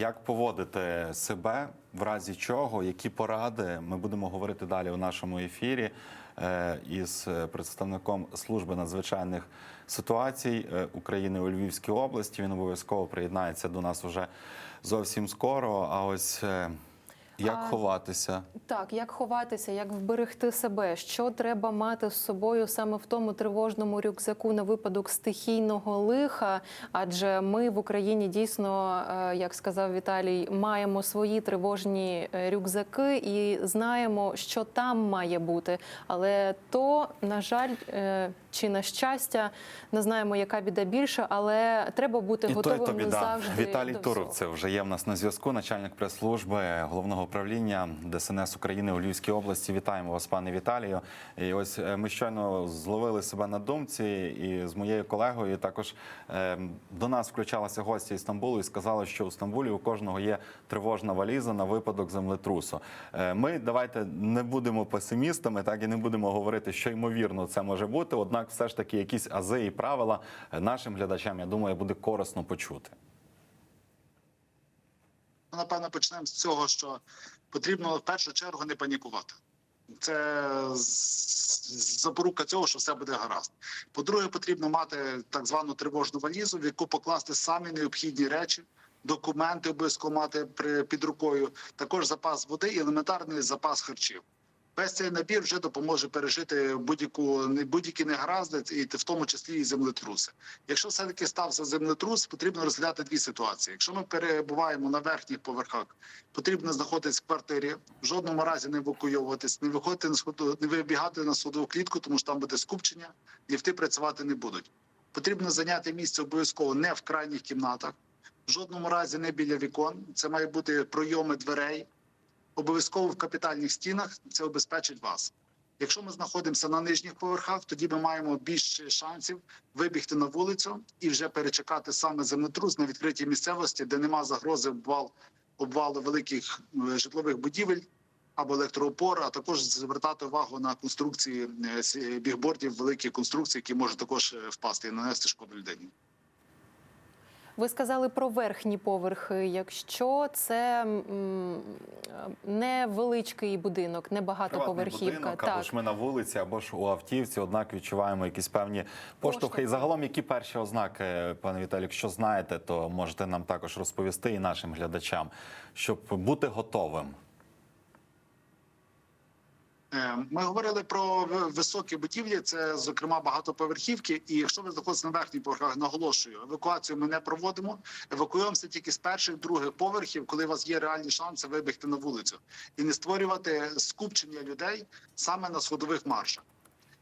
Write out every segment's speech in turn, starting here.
як поводити себе, в разі чого, які поради ми будемо говорити далі у нашому ефірі е, із представником служби надзвичайних ситуацій е, України у Львівській області. Він обов'язково приєднається до нас уже зовсім скоро. А ось е, як А- ховатися? Так, як ховатися, як вберегти себе, що треба мати з собою саме в тому тривожному рюкзаку на випадок стихійного лиха? Адже ми в Україні дійсно, е, як сказав Віталій, маємо свої тривожні е, рюкзаки і знаємо, що там має бути. Але то, на жаль, е, чи на щастя, не знаємо, яка біда більша, але треба бути І то, і то завжди. Віталій всього. вже є в нас на зв'язку, начальник прес-служби головного управління ДСНС України у Львівській області. Вітаємо вас, пане Віталію. І ось е, ми щойно зловили себе на думці, і з моєю колегою також е, до нас включалася гостя із Стамбулу і сказала, що у Стамбулі у кожного є тривожна валіза на випадок землетрусу. Е, Ми давайте не будемо песимістами, так і не будемо говорити, що ймовірно це може бути. Однак, все ж таки, якісь ази і правила е, нашим глядачам, я думаю, буде корисно почути. Напевно, почнемо з цього, що потрібно в першу чергу не панікувати. Це запорука цього, що все буде гаразд. По-друге, потрібно мати так звану тривожну валізу, в яку покласти самі необхідні речі, документи обов'язково мати під рукою, також запас води і елементарний запас харчів. Весь цей набір вже допоможе пережити будь-яку будь-які негаразди, і в тому числі і землетруси. Якщо все таки стався землетрус, потрібно розглядати дві ситуації. Якщо ми перебуваємо на верхніх поверхах, потрібно знаходитись в квартирі, в жодному разі не евакуйовуватись, не виходити на сходу, не вибігати на судову клітку, тому що там буде скупчення, ліфти працювати не будуть. Потрібно зайняти місце обов'язково не в крайніх кімнатах, в жодному разі не біля вікон. Це має бути пройоми дверей. Обов'язково в капітальних стінах це обезпечить вас. Якщо ми знаходимося на нижніх поверхах, тоді ми маємо більше шансів вибігти на вулицю і вже перечекати саме землетрус на відкритій місцевості, де нема загрози обвал, обвалу великих е, житлових будівель або електроопор, а також звертати увагу на конструкції е, с- бігбордів, великі конструкції, які можуть також е, впасти і нанести шкоду людині. Ви сказали про верхні поверхи. Якщо це невеличкий будинок, не багатоповерхівка, будинок, або ж ми на вулиці, або ж у автівці, однак відчуваємо якісь певні поштовхи. І загалом, які перші ознаки, пане Віталій, якщо знаєте, то можете нам також розповісти і нашим глядачам, щоб бути готовим. Е, Ми говорили про високі будівлі, це зокрема багатоповерхівки. І якщо ви знаходитесь на верхніх поверхах, наголошую, евакуацію ми не проводимо. Евакуюємося тільки з перших других поверхів, коли у вас є реальні шанси вибігти на вулицю і не створювати скупчення людей саме на сходових маршах.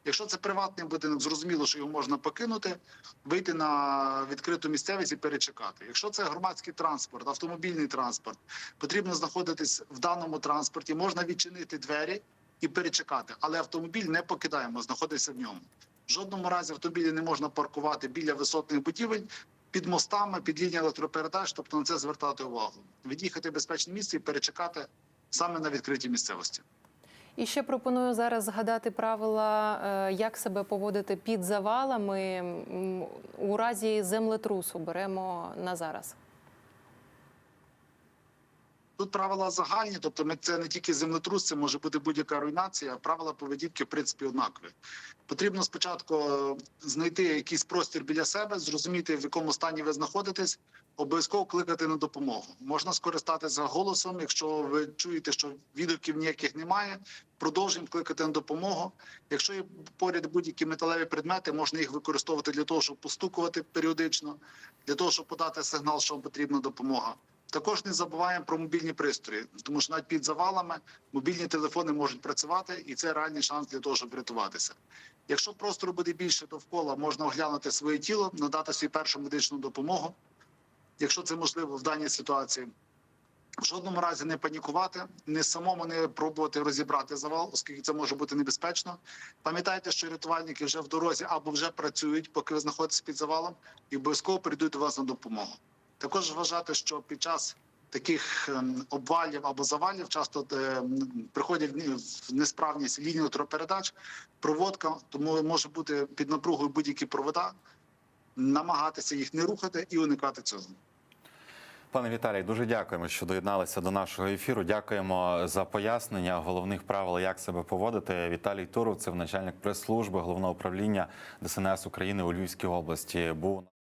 Якщо це приватний будинок, зрозуміло, що його можна покинути, вийти на відкриту місцевість і перечекати. Якщо це громадський транспорт, автомобільний транспорт, потрібно знаходитись в даному транспорті, можна відчинити двері і перечекати, але автомобіль не покидаємо, знаходиться в ньому. В жодному разі автомобілі не можна паркувати біля висотних будівель. Під мостами, під лінією електропередач, тобто на це звертати увагу, від'їхати в безпечне місце і перечекати саме на відкритій місцевості. І ще пропоную зараз згадати правила, е, як себе поводити під завалами у разі землетрусу. Беремо на зараз. Тут правила загальні, тобто ми це не тільки землетрус, це може бути будь-яка руйнація. Правила поведінки в принципі однакові. Потрібно спочатку е, знайти якийсь простір біля себе, зрозуміти в якому стані ви знаходитесь, обов'язково кликати на допомогу. Можна скористатися голосом, якщо ви чуєте, що відгуків ніяких немає. Продовжуємо кликати на допомогу. Якщо є поряд будь-які металеві предмети, можна їх використовувати для того, щоб постукувати періодично, для того, щоб подати сигнал, що вам потрібна допомога. Також не забуваємо про мобільні пристрої, тому що навіть під завалами мобільні телефони можуть працювати, і це реальний шанс для того, щоб врятуватися. Якщо простору буде більше довкола, можна оглянути своє тіло, надати свою першу медичну допомогу, якщо це можливо в даній ситуації. В жодному разі не панікувати, не самому не пробувати розібрати завал, оскільки це може бути небезпечно. Пам'ятайте, що рятувальники вже в дорозі або вже працюють, поки ви знаходитесь під завалом, і обов'язково прийдуть до вас на допомогу. Також вважати, що під час таких ем, обвалів або завалів часто ем, приходять в несправність лінії електропередач, проводка, тому може бути під напругою будь-які провода, намагатися їх не рухати і уникати цього. Пане Віталій, дуже дякуємо, що доєдналися до нашого ефіру. Дякуємо за пояснення головних правил, як себе поводити. Віталій Туров, це начальник прес-служби головного управління ДСНС України у Львівській області. Був